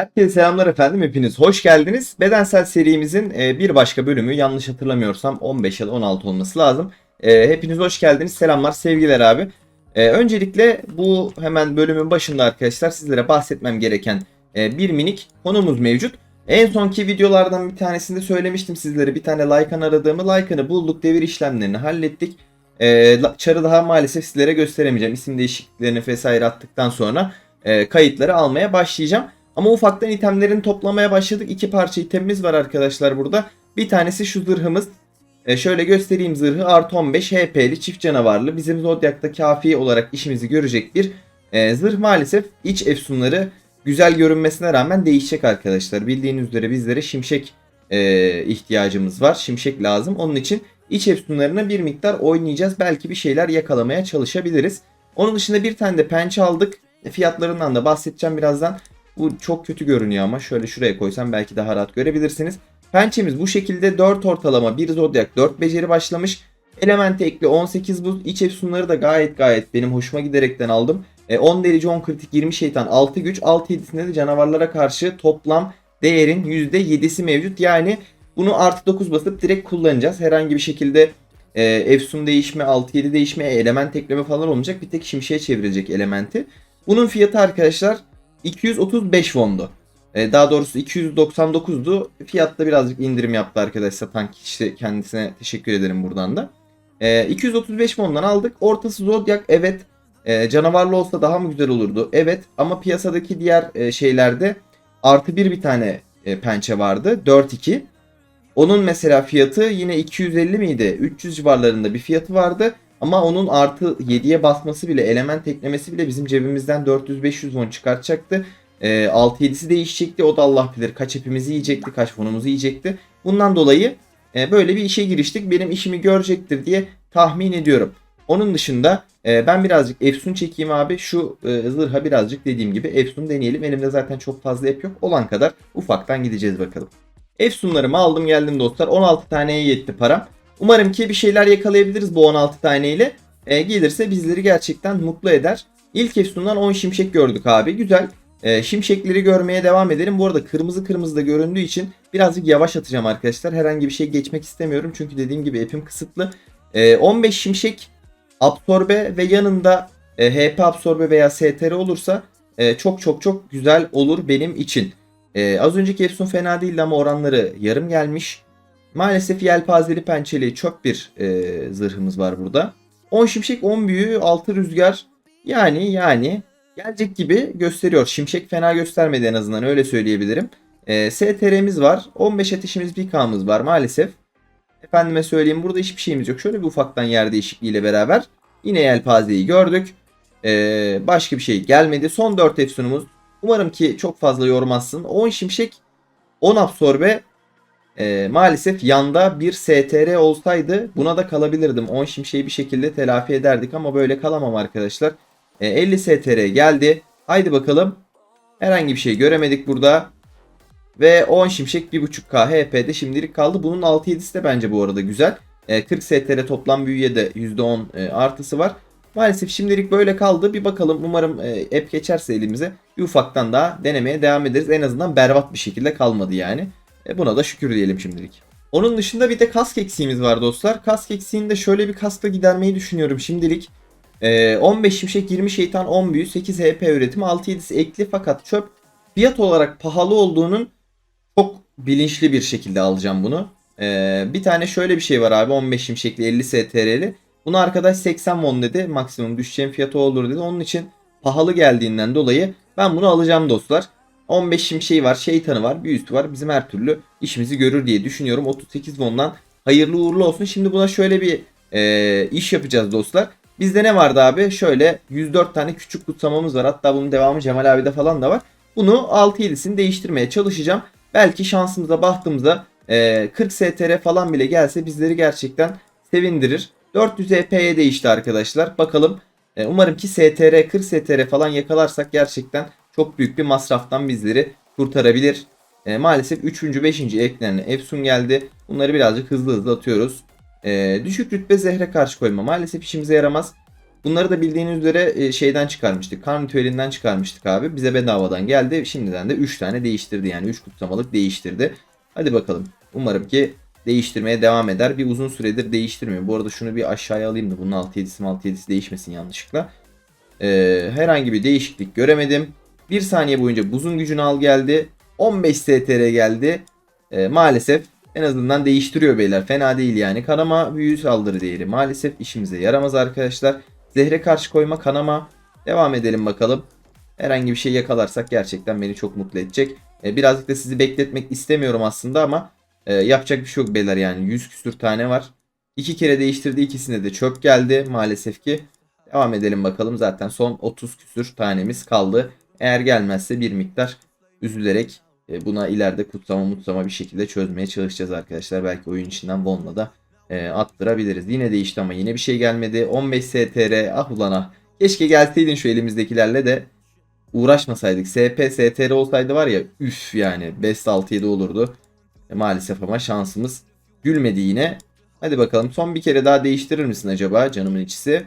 Herkese selamlar efendim. Hepiniz hoş geldiniz. Bedensel serimizin e, bir başka bölümü yanlış hatırlamıyorsam 15 ya da 16 olması lazım. E, Hepiniz hoş geldiniz. Selamlar, sevgiler abi. E, Öncelikle bu hemen bölümün başında arkadaşlar sizlere bahsetmem gereken bir minik konumuz mevcut. En sonki videolardan bir tanesinde söylemiştim sizlere bir tane Lycan aradığımı. Lycan'ı bulduk, devir işlemlerini hallettik. Çarı daha maalesef sizlere gösteremeyeceğim. İsim değişikliklerini vesaire attıktan sonra kayıtları almaya başlayacağım. Ama ufaktan itemlerini toplamaya başladık. İki parça itemimiz var arkadaşlar burada. Bir tanesi şu zırhımız. E, şöyle göstereyim zırhı. Artı 15 HP'li çift canavarlı. Bizim Zodiac'ta kafi olarak işimizi görecek bir e, zırh. Maalesef iç efsunları güzel görünmesine rağmen değişecek arkadaşlar. Bildiğiniz üzere bizlere şimşek e, ihtiyacımız var. Şimşek lazım. Onun için iç efsunlarına bir miktar oynayacağız. Belki bir şeyler yakalamaya çalışabiliriz. Onun dışında bir tane de pençe aldık. Fiyatlarından da bahsedeceğim birazdan. Bu çok kötü görünüyor ama şöyle şuraya koysam belki daha rahat görebilirsiniz. Pençemiz bu şekilde 4 ortalama 1 zodyak 4 beceri başlamış. Elementi ekli 18 buz. İç efsunları da gayet gayet benim hoşuma giderekten aldım. E, 10 delici 10 kritik 20 şeytan 6 güç 6 7'sinde de canavarlara karşı toplam değerin %7'si mevcut. Yani bunu artı 9 basıp direkt kullanacağız. Herhangi bir şekilde e, efsun değişme 6-7 değişme element ekleme falan olmayacak. Bir tek şimşeye çevrilecek elementi. Bunun fiyatı arkadaşlar 235 wondu. E, daha doğrusu 299'du. Fiyatta birazcık indirim yaptı arkadaş satan kişi kendisine teşekkür ederim buradan da. E, 235 wondan aldık. Ortası Zodiac evet. E, canavarlı olsa daha mı güzel olurdu? Evet ama piyasadaki diğer e, şeylerde artı bir bir tane e, pençe vardı. 4-2. Onun mesela fiyatı yine 250 miydi? 300 civarlarında bir fiyatı vardı. Ama onun artı 7'ye basması bile element eklemesi bile bizim cebimizden 400-500 won çıkartacaktı. E, 6-7'si değişecekti. O da Allah bilir kaç hepimizi yiyecekti, kaç fonumuzu yiyecekti. Bundan dolayı e, böyle bir işe giriştik. Benim işimi görecektir diye tahmin ediyorum. Onun dışında e, ben birazcık Efsun çekeyim abi. Şu e, zırha birazcık dediğim gibi Efsun deneyelim. Elimde zaten çok fazla ep yok. Olan kadar ufaktan gideceğiz bakalım. Efsunlarımı aldım geldim dostlar. 16 taneye yetti param. Umarım ki bir şeyler yakalayabiliriz bu 16 taneyle. E, gelirse bizleri gerçekten mutlu eder. İlk efsundan 10 şimşek gördük abi. Güzel. E, şimşekleri görmeye devam edelim. Bu arada kırmızı kırmızı da göründüğü için birazcık yavaş atacağım arkadaşlar. Herhangi bir şey geçmek istemiyorum. Çünkü dediğim gibi epim kısıtlı. E, 15 şimşek absorbe ve yanında e, HP absorbe veya STR olursa e, çok çok çok güzel olur benim için. E, az önceki efsun fena değildi ama oranları yarım gelmiş. Maalesef yelpazeli pençeli çöp bir e, zırhımız var burada. 10 şimşek 10 büyü 6 rüzgar yani yani gelecek gibi gösteriyor. Şimşek fena göstermedi en azından öyle söyleyebilirim. E, STR'miz var. 15 ateşimiz 1K'mız var maalesef. Efendime söyleyeyim burada hiçbir şeyimiz yok. Şöyle bir ufaktan yer değişikliğiyle beraber yine yelpazeyi gördük. E, başka bir şey gelmedi. Son 4 efsunumuz. Umarım ki çok fazla yormazsın. 10 şimşek 10 absorbe e, maalesef yanda bir STR olsaydı buna da kalabilirdim. 10 şimşeği bir şekilde telafi ederdik ama böyle kalamam arkadaşlar. E, 50 STR geldi. Haydi bakalım. Herhangi bir şey göremedik burada. Ve 10 şimşek 1.5K HP'de şimdilik kaldı. Bunun 6-7'si de bence bu arada güzel. E, 40 STR toplam büyüye de %10 e, artısı var. Maalesef şimdilik böyle kaldı. Bir bakalım umarım e, app geçerse elimize bir ufaktan daha denemeye devam ederiz. En azından berbat bir şekilde kalmadı yani. E buna da şükür diyelim şimdilik. Onun dışında bir de kask eksiğimiz var dostlar. Kask eksiğini de şöyle bir kaskla gidermeyi düşünüyorum şimdilik. E, 15 şimşek 20 şeytan 10 büyü 8 HP üretimi 6-7'si ekli fakat çöp fiyat olarak pahalı olduğunun çok bilinçli bir şekilde alacağım bunu. E, bir tane şöyle bir şey var abi 15 şimşekli 50 STR'li. Bunu arkadaş 80 won dedi. Maksimum düşeceğim fiyatı olur dedi. Onun için pahalı geldiğinden dolayı ben bunu alacağım dostlar. 15 şimşeği var, şeytanı var, bir üstü var. Bizim her türlü işimizi görür diye düşünüyorum. 38 won'dan hayırlı uğurlu olsun. Şimdi buna şöyle bir e, iş yapacağız dostlar. Bizde ne vardı abi? Şöyle 104 tane küçük kutsamamız var. Hatta bunun devamı Cemal abi'de falan da var. Bunu 6-7'sini değiştirmeye çalışacağım. Belki şansımıza bahtımıza e, 40 STR falan bile gelse bizleri gerçekten sevindirir. 400 EP'ye değişti arkadaşlar. Bakalım. E, umarım ki STR 40 STR falan yakalarsak gerçekten çok büyük bir masraftan bizleri kurtarabilir. E, maalesef 3. 5. eklerine Efsun geldi. Bunları birazcık hızlı hızlı atıyoruz. E, düşük rütbe zehre karşı koyma maalesef işimize yaramaz. Bunları da bildiğiniz üzere e, şeyden çıkarmıştık. Kan ritüelinden çıkarmıştık abi. Bize bedavadan geldi. Şimdiden de 3 tane değiştirdi yani 3 kutsamalık değiştirdi. Hadi bakalım. Umarım ki değiştirmeye devam eder. Bir uzun süredir değiştirmiyor. Bu arada şunu bir aşağıya alayım da bunun 6-7'si 6-7'si değişmesin yanlışlıkla. Ee, herhangi bir değişiklik göremedim. Bir saniye boyunca buzun gücünü al geldi. 15 STR geldi. Ee, maalesef en azından değiştiriyor beyler. Fena değil yani. Kanama büyü saldırı değeri maalesef işimize yaramaz arkadaşlar. Zehre karşı koyma kanama. Devam edelim bakalım. Herhangi bir şey yakalarsak gerçekten beni çok mutlu edecek. Ee, birazcık da sizi bekletmek istemiyorum aslında ama e, yapacak bir şey yok beyler yani. 100 küsür tane var. İki kere değiştirdi ikisine de çöp geldi maalesef ki. Devam edelim bakalım. Zaten son 30 küsür tanemiz kaldı. Eğer gelmezse bir miktar üzülerek e, buna ileride kutsama mutsama bir şekilde çözmeye çalışacağız arkadaşlar. Belki oyun içinden Von'la da e, attırabiliriz. Yine değişti ama yine bir şey gelmedi. 15 STR ah ulan ah. Keşke gelseydin şu elimizdekilerle de uğraşmasaydık. SP STR olsaydı var ya üf yani best 6-7 olurdu. E, maalesef ama şansımız gülmedi yine. Hadi bakalım son bir kere daha değiştirir misin acaba canımın içisi?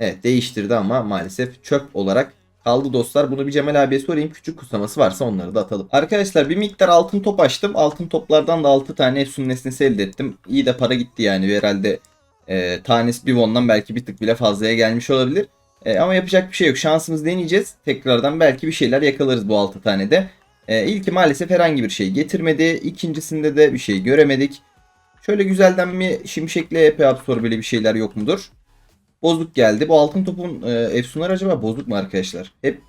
Evet değiştirdi ama maalesef çöp olarak kaldı dostlar. Bunu bir Cemal abiye sorayım. Küçük kutsaması varsa onları da atalım. Arkadaşlar bir miktar altın top açtım. Altın toplardan da 6 tane Efsun nesnesi elde ettim. İyi de para gitti yani. Herhalde e, tanesi bir won'dan belki bir tık bile fazlaya gelmiş olabilir. E, ama yapacak bir şey yok. Şansımız deneyeceğiz. Tekrardan belki bir şeyler yakalarız bu 6 tane de. E, ilki maalesef herhangi bir şey getirmedi. İkincisinde de bir şey göremedik. Şöyle güzelden bir şimşekli EP absorb böyle bir şeyler yok mudur? Bozuk geldi. Bu altın topun e, efsunlar acaba bozuk mu arkadaşlar? Hep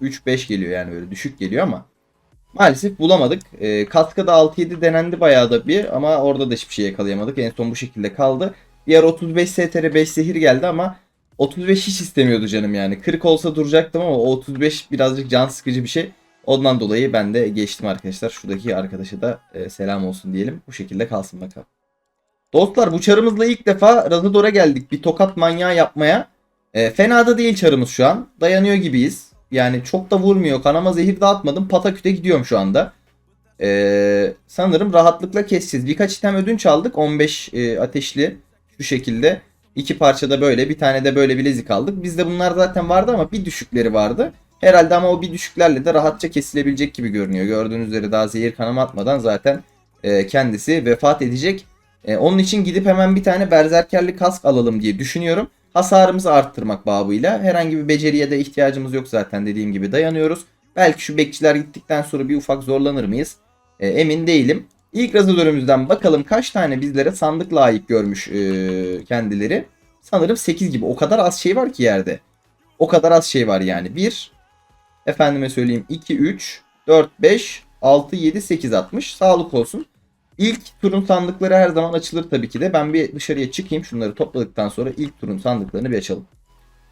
3-5 geliyor yani böyle düşük geliyor ama. Maalesef bulamadık. E, katkada 6-7 denendi bayağı da bir ama orada da hiçbir şey yakalayamadık. En son bu şekilde kaldı. Diğer 35 STR 5 zehir geldi ama 35 hiç istemiyordu canım yani. 40 olsa duracaktım ama o 35 birazcık can sıkıcı bir şey. Ondan dolayı ben de geçtim arkadaşlar. Şuradaki arkadaşa da e, selam olsun diyelim. Bu şekilde kalsın bakalım. Dostlar bu çarımızla ilk defa Razador'a geldik. Bir tokat manyağı yapmaya. E, fena da değil çarımız şu an. Dayanıyor gibiyiz. Yani çok da vurmuyor. Kanama zehir dağıtmadım. Pataküte gidiyorum şu anda. E, sanırım rahatlıkla keseceğiz. Birkaç item ödünç aldık. 15 e, ateşli. Şu şekilde. İki parçada böyle. Bir tane de böyle bilezik aldık. Bizde bunlar zaten vardı ama bir düşükleri vardı. Herhalde ama o bir düşüklerle de rahatça kesilebilecek gibi görünüyor. Gördüğünüz üzere daha zehir kanama atmadan zaten e, kendisi vefat edecek. E, onun için gidip hemen bir tane berzerkerli kask alalım diye düşünüyorum. Hasarımızı arttırmak babıyla. Herhangi bir beceriye de ihtiyacımız yok zaten dediğim gibi dayanıyoruz. Belki şu bekçiler gittikten sonra bir ufak zorlanır mıyız? E, emin değilim. İlk razadörümüzden bakalım kaç tane bizlere sandık layık görmüş e, kendileri. Sanırım 8 gibi. O kadar az şey var ki yerde. O kadar az şey var yani. 1, efendime söyleyeyim 2, 3, 4, 5, 6, 7, 8 atmış. Sağlık olsun. İlk turun sandıkları her zaman açılır tabii ki de. Ben bir dışarıya çıkayım. Şunları topladıktan sonra ilk turun sandıklarını bir açalım.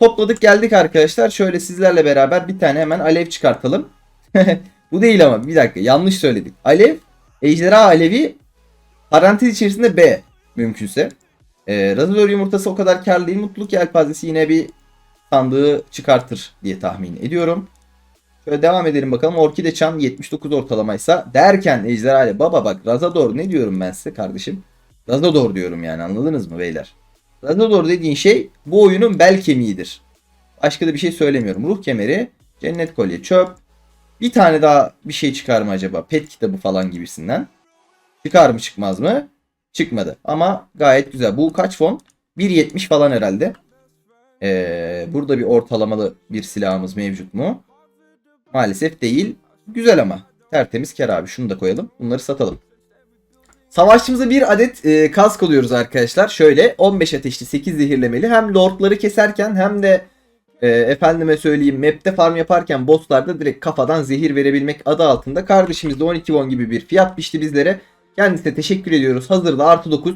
Topladık geldik arkadaşlar. Şöyle sizlerle beraber bir tane hemen alev çıkartalım. Bu değil ama bir dakika yanlış söyledik. Alev, ejderha alevi parantez içerisinde B mümkünse. Ee, Razador yumurtası o kadar karlı değil. Mutluluk yelpazesi yine bir sandığı çıkartır diye tahmin ediyorum. Şöyle devam edelim bakalım. Orkide Çan 79 ortalamaysa derken Ejderha baba bak Razador ne diyorum ben size kardeşim? Razador diyorum yani anladınız mı beyler? Razador dediğin şey bu oyunun bel kemiğidir. Başka da bir şey söylemiyorum. Ruh kemeri, cennet kolye, çöp. Bir tane daha bir şey çıkar mı acaba? Pet kitabı falan gibisinden. Çıkar mı çıkmaz mı? Çıkmadı. Ama gayet güzel. Bu kaç fon? 1.70 falan herhalde. Ee, burada bir ortalamalı bir silahımız mevcut mu? Maalesef değil. Güzel ama. Tertemiz kar abi. Şunu da koyalım. Bunları satalım. Savaşçımıza bir adet e, kask alıyoruz arkadaşlar. Şöyle 15 ateşli 8 zehirlemeli. Hem lordları keserken hem de e, efendime söyleyeyim map'te farm yaparken bosslarda direkt kafadan zehir verebilmek adı altında. Kardeşimiz de 12 won gibi bir fiyat biçti bizlere. Kendisine teşekkür ediyoruz. Hazırda artı 9.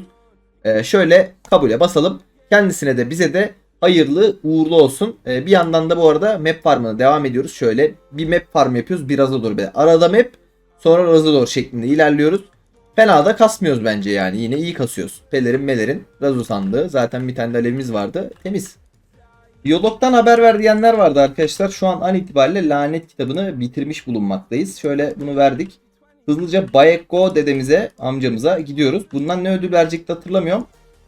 E, şöyle kabule basalım. Kendisine de bize de hayırlı uğurlu olsun. Ee, bir yandan da bu arada map farmına devam ediyoruz. Şöyle bir map farm yapıyoruz. Bir Razador böyle. Arada map sonra Razador şeklinde ilerliyoruz. Fena da kasmıyoruz bence yani. Yine iyi kasıyoruz. Pelerin melerin Razo sandığı. Zaten bir tane de alevimiz vardı. Temiz. Diyalog'dan haber ver diyenler vardı arkadaşlar. Şu an an itibariyle lanet kitabını bitirmiş bulunmaktayız. Şöyle bunu verdik. Hızlıca Bayeko dedemize, amcamıza gidiyoruz. Bundan ne ödül verecekti hatırlamıyorum.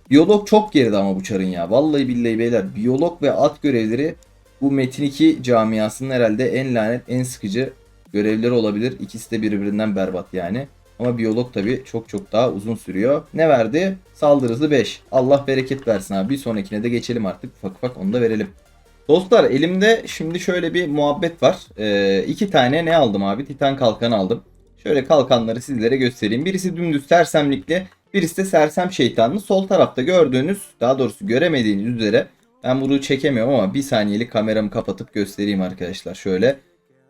Biyolog çok geride ama bu çarın ya. Vallahi billahi beyler. Biyolog ve at görevleri bu Metin 2 camiasının herhalde en lanet, en sıkıcı görevleri olabilir. İkisi de birbirinden berbat yani. Ama biyolog tabi çok çok daha uzun sürüyor. Ne verdi? Saldırı hızı 5. Allah bereket versin abi. Bir sonrakine de geçelim artık. Ufak ufak onu da verelim. Dostlar elimde şimdi şöyle bir muhabbet var. Ee, iki tane ne aldım abi? Titan kalkan aldım. Şöyle kalkanları sizlere göstereyim. Birisi dümdüz sersemlikli. Birisi de sersem şeytanlı. Sol tarafta gördüğünüz daha doğrusu göremediğiniz üzere ben bunu çekemiyorum ama bir saniyelik kameramı kapatıp göstereyim arkadaşlar. Şöyle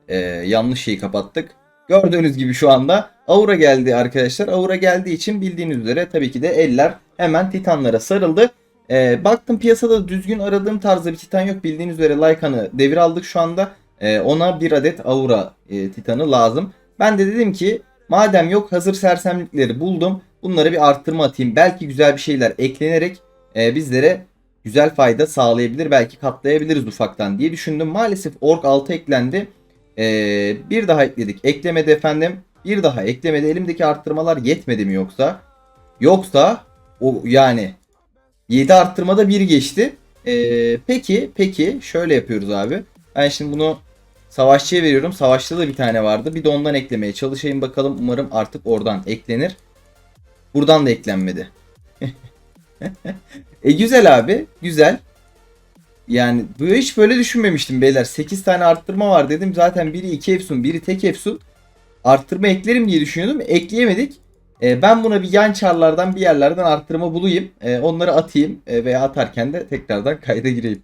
Ee, yanlış şeyi kapattık. Gördüğünüz gibi şu anda Aura geldi arkadaşlar. Aura geldiği için bildiğiniz üzere tabii ki de eller hemen titanlara sarıldı. Ee, baktım piyasada düzgün aradığım tarzda bir titan yok. Bildiğiniz üzere Lycan'ı devir aldık şu anda. Ee, ona bir adet Aura e, titanı lazım. Ben de dedim ki madem yok hazır sersemlikleri buldum. Bunları bir arttırma atayım. Belki güzel bir şeyler eklenerek e, bizlere güzel fayda sağlayabilir. Belki katlayabiliriz ufaktan diye düşündüm. Maalesef Ork 6 eklendi. Ee, bir daha ekledik. Eklemedi efendim. Bir daha eklemedi. Elimdeki arttırmalar yetmedi mi yoksa? Yoksa o yani 7 arttırmada 1 geçti. Ee, peki peki şöyle yapıyoruz abi. Ben şimdi bunu savaşçıya veriyorum. Savaşçıda da bir tane vardı. Bir de ondan eklemeye çalışayım bakalım. Umarım artık oradan eklenir. Buradan da eklenmedi. e güzel abi. Güzel. Yani bu hiç böyle düşünmemiştim beyler. 8 tane arttırma var dedim. Zaten biri 2 efsun, biri tek efsun. Arttırma eklerim diye düşünüyordum. Ekleyemedik. E, ben buna bir yan çarlardan bir yerlerden arttırma bulayım. E, onları atayım e, veya atarken de tekrardan kayda gireyim.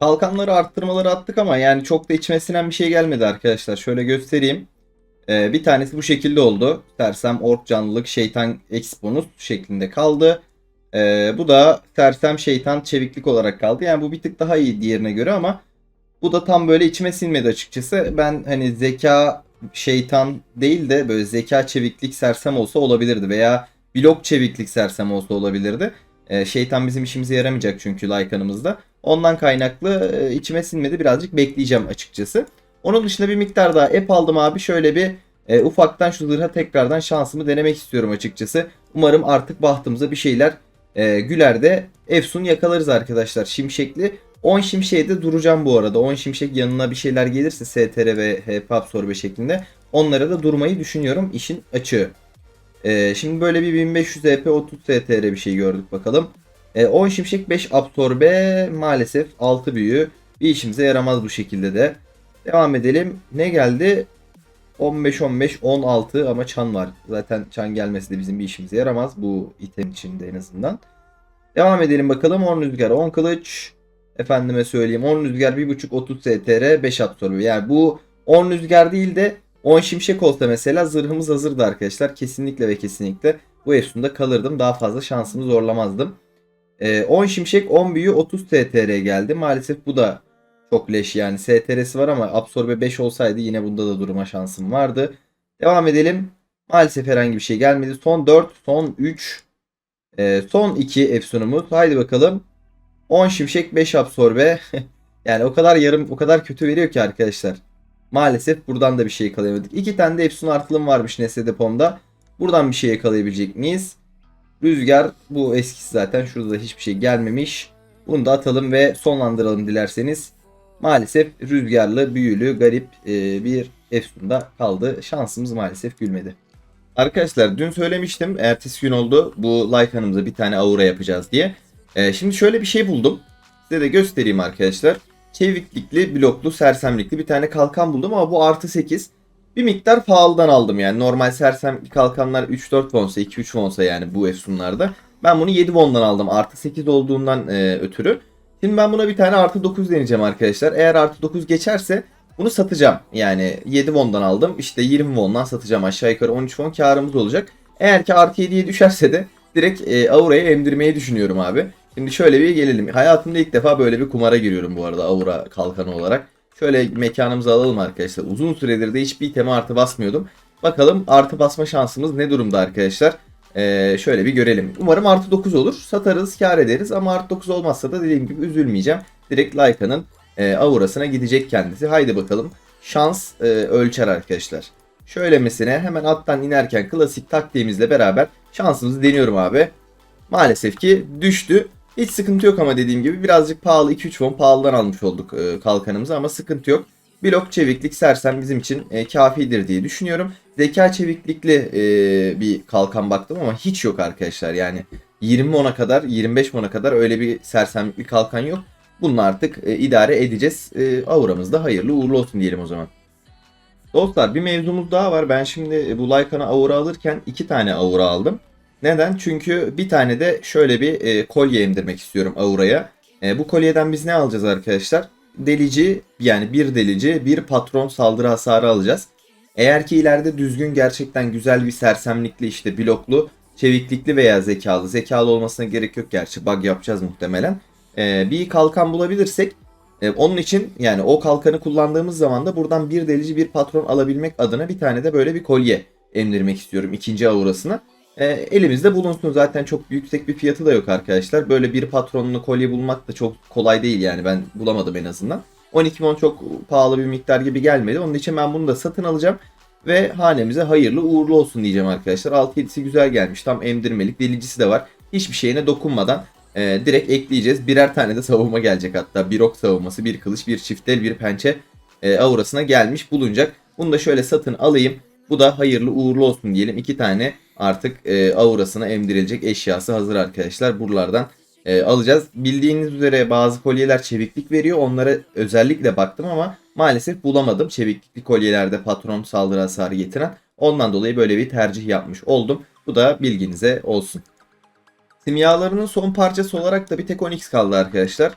Kalkanları arttırmaları attık ama yani çok da içime sinen bir şey gelmedi arkadaşlar. Şöyle göstereyim. E, bir tanesi bu şekilde oldu. Sersem ork canlılık şeytan eksponus şeklinde kaldı. Ee, bu da sersem şeytan çeviklik olarak kaldı. Yani bu bir tık daha iyi diğerine göre ama bu da tam böyle içime sinmedi açıkçası. Ben hani zeka şeytan değil de böyle zeka çeviklik sersem olsa olabilirdi veya blok çeviklik sersem olsa olabilirdi. Ee, şeytan bizim işimize yaramayacak çünkü Lycan'ımızda. Ondan kaynaklı e, içime sinmedi. Birazcık bekleyeceğim açıkçası. Onun dışında bir miktar daha ep aldım abi. Şöyle bir e, ufaktan şu zırha tekrardan şansımı denemek istiyorum açıkçası. Umarım artık bahtımıza bir şeyler e, Güler'de Efsun yakalarız arkadaşlar. Şimşekli 10 şimşeğe de duracağım bu arada. 10 şimşek yanına bir şeyler gelirse STR ve HP absorbe şeklinde onlara da durmayı düşünüyorum işin açığı. E, şimdi böyle bir 1500 HP 30 STR bir şey gördük bakalım. E, 10 şimşek 5 absorbe maalesef 6 büyü bir işimize yaramaz bu şekilde de. Devam edelim. Ne geldi? 15 15 16 ama çan var. Zaten çan gelmesi de bizim bir işimize yaramaz bu item içinde en azından. Devam edelim bakalım. 10 rüzgar 10 kılıç. Efendime söyleyeyim 10 rüzgar 1.5 30 STR 5 absorbe. Yani bu 10 rüzgar değil de 10 şimşek olsa mesela zırhımız hazırdı arkadaşlar. Kesinlikle ve kesinlikle bu Efsun'da kalırdım. Daha fazla şansımı zorlamazdım. Ee, 10 şimşek 10 büyü 30 STR geldi. Maalesef bu da çok leş yani. STR'si var ama absorbe 5 olsaydı yine bunda da durma şansım vardı. Devam edelim. Maalesef herhangi bir şey gelmedi. Son 4, son 3, e, son 2 efsunumuz. Haydi bakalım. 10 şimşek 5 absorbe. yani o kadar yarım o kadar kötü veriyor ki arkadaşlar. Maalesef buradan da bir şey yakalayamadık. 2 tane de efsun artılım varmış Nesne depomda. Buradan bir şey yakalayabilecek miyiz? Rüzgar bu eskisi zaten. Şurada da hiçbir şey gelmemiş. Bunu da atalım ve sonlandıralım dilerseniz maalesef rüzgarlı, büyülü, garip e, bir Efsun'da kaldı. Şansımız maalesef gülmedi. Arkadaşlar dün söylemiştim. Ertesi gün oldu. Bu Lycan'ımıza bir tane aura yapacağız diye. E, şimdi şöyle bir şey buldum. Size de göstereyim arkadaşlar. Çeviklikli, bloklu, sersemlikli bir tane kalkan buldum ama bu artı 8. Bir miktar pahalıdan aldım yani. Normal sersem kalkanlar 3-4 wonsa, 2-3 wonsa yani bu Efsun'larda. Ben bunu 7 won'dan aldım. Artı 8 olduğundan e, ötürü. Şimdi ben buna bir tane artı 9 deneyeceğim arkadaşlar. Eğer artı 9 geçerse bunu satacağım. Yani 7 won'dan aldım. İşte 20 won'dan satacağım. Aşağı yukarı 13 won karımız olacak. Eğer ki artı 7'ye düşerse de direkt e, Aura'ya emdirmeyi düşünüyorum abi. Şimdi şöyle bir gelelim. Hayatımda ilk defa böyle bir kumara giriyorum bu arada Aura kalkanı olarak. Şöyle mekanımızı alalım arkadaşlar. Uzun süredir de hiçbir iteme artı basmıyordum. Bakalım artı basma şansımız ne durumda arkadaşlar. Ee, şöyle bir görelim. Umarım artı 9 olur. Satarız, kar ederiz ama artı 9 olmazsa da dediğim gibi üzülmeyeceğim. Direkt Lyca'nın e, aurasına gidecek kendisi. Haydi bakalım. Şans e, ölçer arkadaşlar. Şöyle mesela hemen attan inerken klasik taktiğimizle beraber şansımızı deniyorum abi. maalesef ki düştü. Hiç sıkıntı yok ama dediğim gibi birazcık pahalı 2-3 fon pahalıdan almış olduk e, kalkanımızı ama sıkıntı yok. Blok çeviklik sersem bizim için e, kafidir diye düşünüyorum. Zeka çeviklikli e, bir kalkan baktım ama hiç yok arkadaşlar yani 20 mona kadar 25 mona kadar öyle bir sersemlik bir kalkan yok. Bununla artık e, idare edeceğiz. E, auramız da hayırlı uğurlu olsun diyelim o zaman. Dostlar bir mevzumuz daha var. Ben şimdi bu Lycan'a aura alırken iki tane aura aldım. Neden? Çünkü bir tane de şöyle bir e, kolye emdirmek istiyorum auraya. E, bu kolyeden biz ne alacağız arkadaşlar? Delici yani bir delici bir patron saldırı hasarı alacağız. Eğer ki ileride düzgün gerçekten güzel bir sersemlikli işte bloklu, çeviklikli veya zekalı. Zekalı olmasına gerek yok gerçi bug yapacağız muhtemelen. E, bir kalkan bulabilirsek e, onun için yani o kalkanı kullandığımız zaman da buradan bir delici bir patron alabilmek adına bir tane de böyle bir kolye emdirmek istiyorum ikinci aurasına. E, elimizde bulunsun zaten çok yüksek bir fiyatı da yok arkadaşlar. Böyle bir patronlu kolye bulmak da çok kolay değil yani ben bulamadım en azından. 12 mon çok pahalı bir miktar gibi gelmedi. Onun için ben bunu da satın alacağım. Ve hanemize hayırlı uğurlu olsun diyeceğim arkadaşlar. 6-7'si güzel gelmiş. Tam emdirmelik delicisi de var. Hiçbir şeyine dokunmadan e, direkt ekleyeceğiz. Birer tane de savunma gelecek hatta. Bir ok savunması, bir kılıç, bir çiftel, bir pençe e, aurasına gelmiş bulunacak. Bunu da şöyle satın alayım. Bu da hayırlı uğurlu olsun diyelim. İki tane artık e, aurasına emdirilecek eşyası hazır arkadaşlar. Buralardan e, alacağız. Bildiğiniz üzere bazı kolyeler çeviklik veriyor. Onlara özellikle baktım ama maalesef bulamadım. Çeviklikli kolyelerde patron saldırı hasarı getiren. Ondan dolayı böyle bir tercih yapmış oldum. Bu da bilginize olsun. Simyalarının son parçası olarak da bir tek Onyx kaldı arkadaşlar.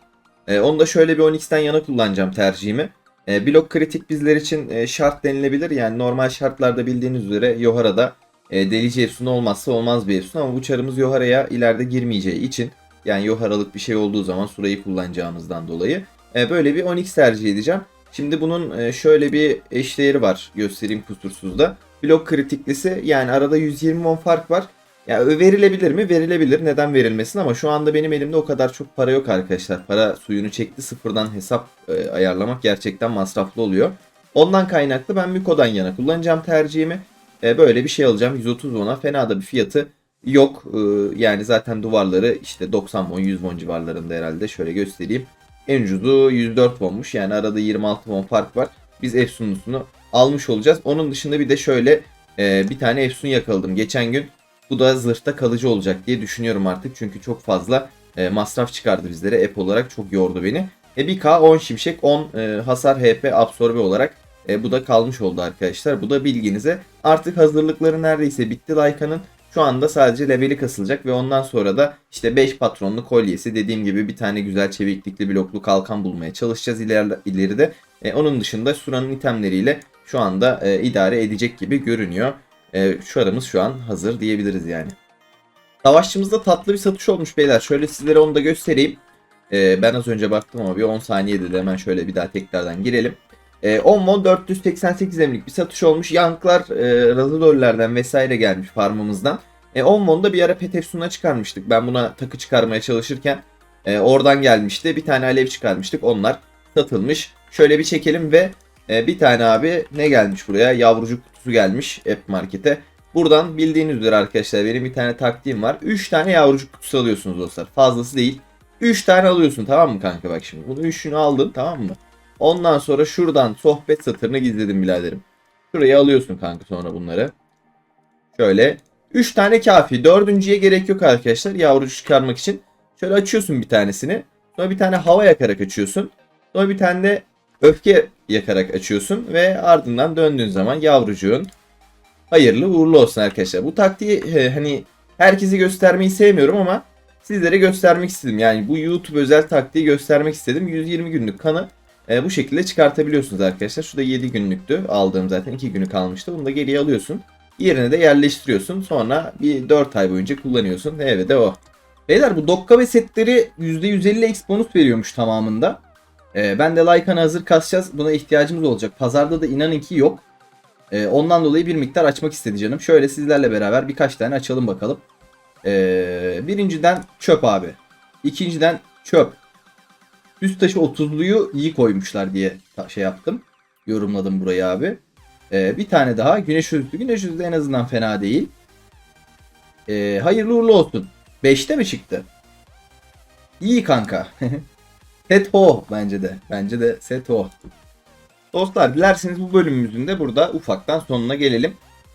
E, onu da şöyle bir Onyx'ten yana kullanacağım tercihimi. E, blok kritik bizler için e, şart denilebilir. Yani normal şartlarda bildiğiniz üzere Yohara'da e, delici Efsun olmazsa olmaz bir Efsun ama bu çarımız Yohara'ya ileride girmeyeceği için yani Yoharalık bir şey olduğu zaman Sura'yı kullanacağımızdan dolayı e, böyle bir Onyx tercih edeceğim. Şimdi bunun e, şöyle bir eşdeğeri var göstereyim kusursuzda. Blok kritiklisi yani arada 120 won fark var. Ya verilebilir mi? Verilebilir. Neden verilmesin ama şu anda benim elimde o kadar çok para yok arkadaşlar. Para suyunu çekti. Sıfırdan hesap e, ayarlamak gerçekten masraflı oluyor. Ondan kaynaklı ben Miko'dan yana kullanacağım tercihimi. E, böyle bir şey alacağım. 130 won'a fena da bir fiyatı yok. E, yani zaten duvarları işte 90 won 100 won civarlarında herhalde. Şöyle göstereyim. En ucuzu 104 wonmuş. Yani arada 26 won fark var. Biz Efsunlusunu almış olacağız. Onun dışında bir de şöyle e, bir tane Efsun yakaladım. Geçen gün bu da zırhta kalıcı olacak diye düşünüyorum artık. Çünkü çok fazla e, masraf çıkardı bizlere. App olarak çok yordu beni. E 1K 10 şimşek 10 e, hasar HP absorbe olarak e, bu da kalmış oldu arkadaşlar. Bu da bilginize. Artık hazırlıkları neredeyse bitti Lyca'nın. Şu anda sadece leveli kasılacak ve ondan sonra da işte 5 patronlu kolyesi dediğim gibi bir tane güzel çeviklikli bloklu kalkan bulmaya çalışacağız ileride. ileride. E, onun dışında Sura'nın itemleriyle şu anda e, idare edecek gibi görünüyor. E, şu aramız şu an hazır diyebiliriz yani. Savaşçımızda tatlı bir satış olmuş beyler. Şöyle sizlere onu da göstereyim. E, ben az önce baktım ama bir 10 saniyede de hemen şöyle bir daha tekrardan girelim. E, 10 won 488 emlik bir satış olmuş. Yanklar e, Razadoller'den vesaire gelmiş farmımızdan. E, 10 won'da bir ara Petefsun'a çıkarmıştık. Ben buna takı çıkarmaya çalışırken e, oradan gelmişti. Bir tane alev çıkarmıştık. Onlar satılmış. Şöyle bir çekelim ve e, bir tane abi ne gelmiş buraya? Yavrucuk kutusu gelmiş App Market'e. Buradan bildiğiniz üzere arkadaşlar benim bir tane taktiğim var. 3 tane yavrucuk kutusu alıyorsunuz dostlar. Fazlası değil. 3 tane alıyorsun tamam mı kanka bak şimdi. Bunu 3'ünü aldın tamam mı? Ondan sonra şuradan sohbet satırını gizledim biraderim. Şuraya alıyorsun kanka sonra bunları. Şöyle. 3 tane kafi. Dördüncüye gerek yok arkadaşlar yavrucuk çıkarmak için. Şöyle açıyorsun bir tanesini. Sonra bir tane hava yakarak açıyorsun. Sonra bir tane de öfke yakarak açıyorsun ve ardından döndüğün zaman yavrucuğun hayırlı uğurlu olsun arkadaşlar. Bu taktiği e, hani herkese göstermeyi sevmiyorum ama sizlere göstermek istedim. Yani bu YouTube özel taktiği göstermek istedim. 120 günlük kanı e, bu şekilde çıkartabiliyorsunuz arkadaşlar. Şurada 7 günlüktü. Aldığım zaten 2 günü kalmıştı. Bunu da geriye alıyorsun. Yerine de yerleştiriyorsun. Sonra bir 4 ay boyunca kullanıyorsun. Evet de o. Beyler bu Dokka ve setleri %150 X bonus veriyormuş tamamında. Ee, ben de Lycan'ı hazır kasacağız. Buna ihtiyacımız olacak. Pazarda da inanın ki yok. Ee, ondan dolayı bir miktar açmak istedi canım. Şöyle sizlerle beraber birkaç tane açalım bakalım. Ee, birinciden çöp abi. İkinciden çöp. Üst taşı 30'luyu iyi koymuşlar diye şey yaptım. Yorumladım burayı abi. Ee, bir tane daha güneş özlü. Güneş özlü en azından fena değil. Ee, hayırlı uğurlu olsun. 5'te mi çıktı? İyi kanka. Set ho bence de. Bence de set ho. Dostlar dilerseniz bu bölümümüzün de burada ufaktan sonuna gelelim.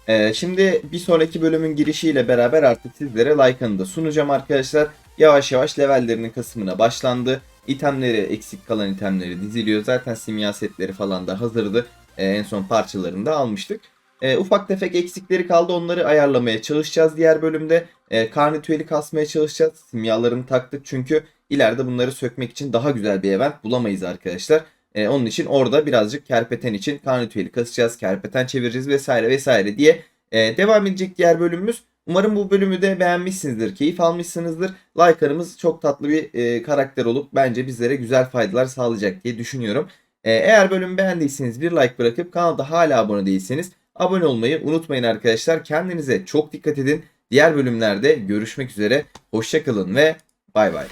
Ee, şimdi bir sonraki bölümün girişiyle beraber artık sizlere Lycan'ı da sunacağım arkadaşlar. Yavaş yavaş levellerinin kısmına başlandı. İtemleri eksik kalan itemleri diziliyor. Zaten simya setleri falan da hazırdı. Ee, en son parçalarını da almıştık. Ee, ufak tefek eksikleri kaldı onları ayarlamaya çalışacağız diğer bölümde. Ee, karnitüeli kasmaya çalışacağız. Simyalarını taktık çünkü ileride bunları sökmek için daha güzel bir event bulamayız arkadaşlar. Ee, onun için orada birazcık kerpeten için karnitüeli kasacağız, kerpeten çevireceğiz vesaire vesaire diye e, devam edecek diğer bölümümüz. Umarım bu bölümü de beğenmişsinizdir, keyif almışsınızdır. Lycan'ımız çok tatlı bir e, karakter olup bence bizlere güzel faydalar sağlayacak diye düşünüyorum. E, eğer bölümü beğendiyseniz bir like bırakıp kanalda hala abone değilseniz abone olmayı unutmayın arkadaşlar. Kendinize çok dikkat edin. Diğer bölümlerde görüşmek üzere. Hoşçakalın ve bay bay.